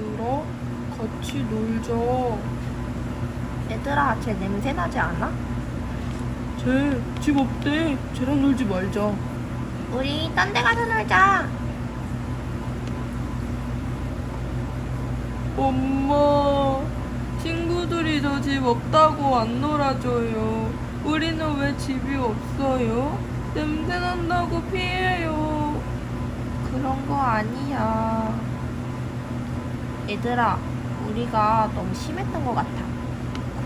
얘들아, 같이 놀자. 얘들아, 쟤 냄새 나지 않아? 쟤 집 없대. 쟤랑 놀지 말자. 우리 딴 데 가서 놀자. 엄마, 친구들이 저 집 없다고 안 놀아줘요. 우리는 왜 집이 없어요? 냄새 난다고 피해요. 그런 거 아니야. 얘들아, 우리가 너무 심했던 것 같아.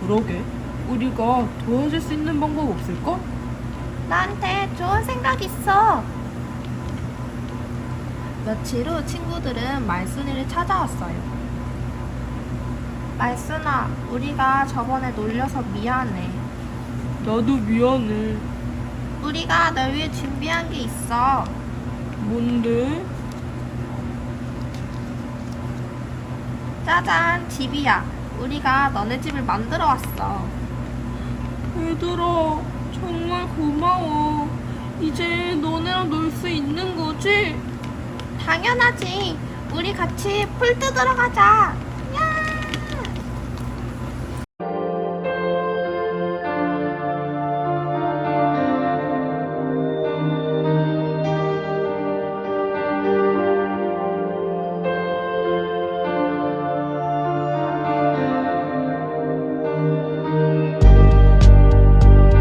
그러게. 우리가 도와줄 수 있는 방법 없을까? 나한테 좋은 생각 있어. 며칠 후 친구들은 말순이를 찾아왔어요. 말순아, 우리가 저번에 놀려서 미안해. 나도 미안해. 우리가 널 위해 준비한 게 있어. 뭔데? 짜잔, 집이야. 우리가 너네 집을 만들어 왔어. 얘들아, 정말 고마워. 이제 너네랑 놀 수 있는 거지? 당연하지. 우리 같이 풀 뜯으러 가자.